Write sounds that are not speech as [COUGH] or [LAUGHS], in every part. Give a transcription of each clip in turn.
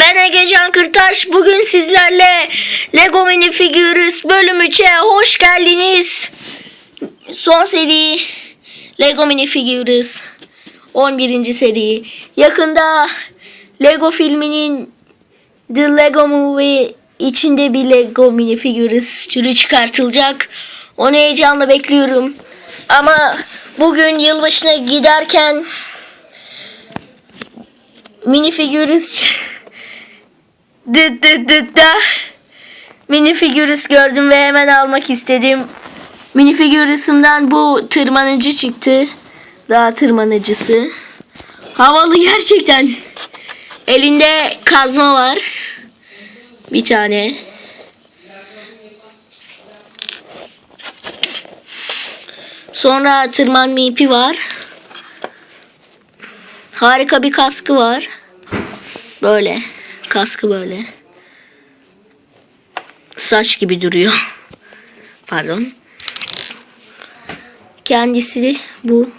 Ben Egecan Kırtaş. Bugün sizlerle Lego Minifigures bölüm 3'e hoş geldiniz. Son seri Lego Minifigures 11. seri. Yakında Lego filminin The Lego Movie içinde bir Lego Minifigures türü çıkartılacak. Onu heyecanla bekliyorum. Ama bugün yılbaşına giderken minifigürüs dı dı dı da minifigürüs gördüm ve hemen almak istedim. Minifigürüsümden bu tırmanıcı çıktı. Dağ tırmanıcısı. Havalı gerçekten. Elinde kazma var. Bir tane. Sonra tırmanma ipi var. Harika bir kaskı var. Böyle. Kaskı böyle. Saç gibi duruyor. Pardon. Kendisi bu.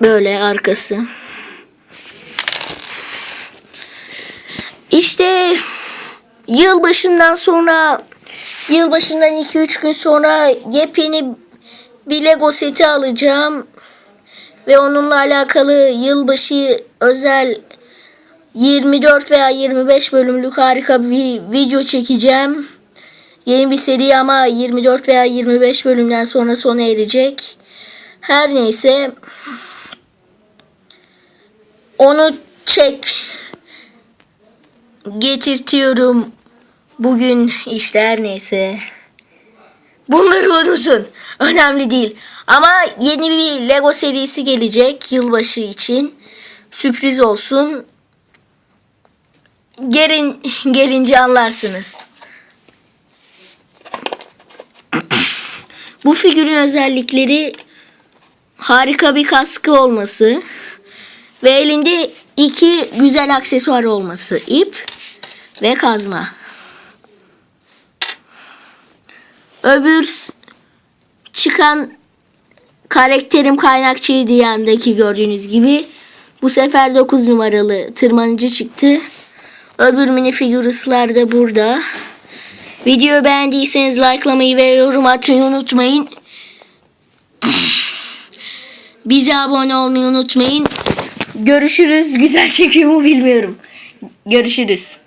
Böyle arkası. İşte yılbaşından sonra Yılbaşından 2-3 gün sonra yepyeni bir Lego seti alacağım. Ve onunla alakalı yılbaşı özel 24 veya 25 bölümlük harika bir video çekeceğim. Yeni bir seri ama 24 veya 25 bölümden sonra sona erecek. Her neyse onu çek getirtiyorum. Bugün işte her neyse. Bunları unutun. Önemli değil. Ama yeni bir Lego serisi gelecek yılbaşı için. Sürpriz olsun. Gelin, [LAUGHS] gelince anlarsınız. Bu figürün özellikleri harika bir kaskı olması ve elinde iki güzel aksesuar olması. ip ve kazma. Öbür çıkan karakterim kaynakçıydı yandaki gördüğünüz gibi. Bu sefer 9 numaralı tırmanıcı çıktı. Öbür minifigürüsler de burada. Videoyu beğendiyseniz likelamayı ve yorum atmayı unutmayın. [CLEARS THROAT] Bize abone olmayı unutmayın. Görüşürüz. Güzel çekiyor mu bilmiyorum. Görüşürüz.